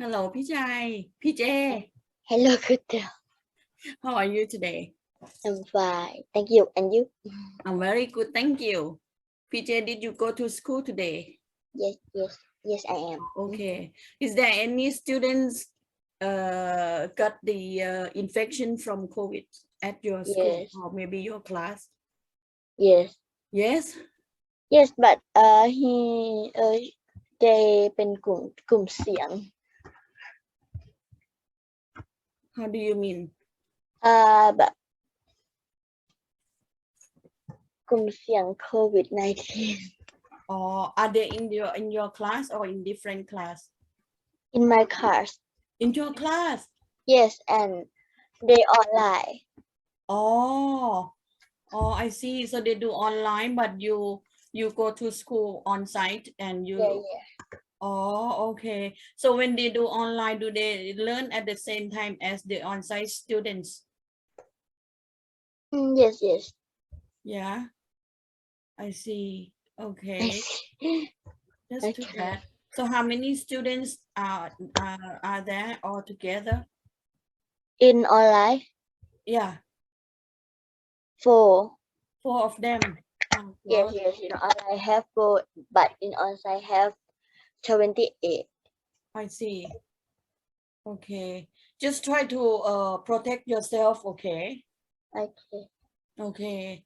Hello พี่ชัยพี่เจ Hello, good day. how are you today I'm fine. Thank you. And you? I'm very good thank you PJ did you go to school today Yes, yes, yes, I am. okay is there any students uh got the uh, infection from COVID at your school Yes. or maybe your class Yes, yes yes, but uh, he uh, they เป็นกลุ่มกลุ่มเสียง how do you mean อ่าแบบกลุ่มเสี่ยงโควิด -19 or are they in your in your class or in different class in my class. in your class Yes, and they online. Oh, oh, I see. So they do online, but you you go to school on site and you. Yeah, yeah. Oh, okay. So when they do online, do they learn at the same time as the on-site students? Mm, yes, yes. Yeah. I see. Okay, that's too Okay. bad. So how many students are are are there all together? In online, Yeah, four. four of them. Oh, Yes, wow. yes. In online have four, but in on-site have 28. I see. Okay, just try to uh protect yourself, okay? Okay. Okay.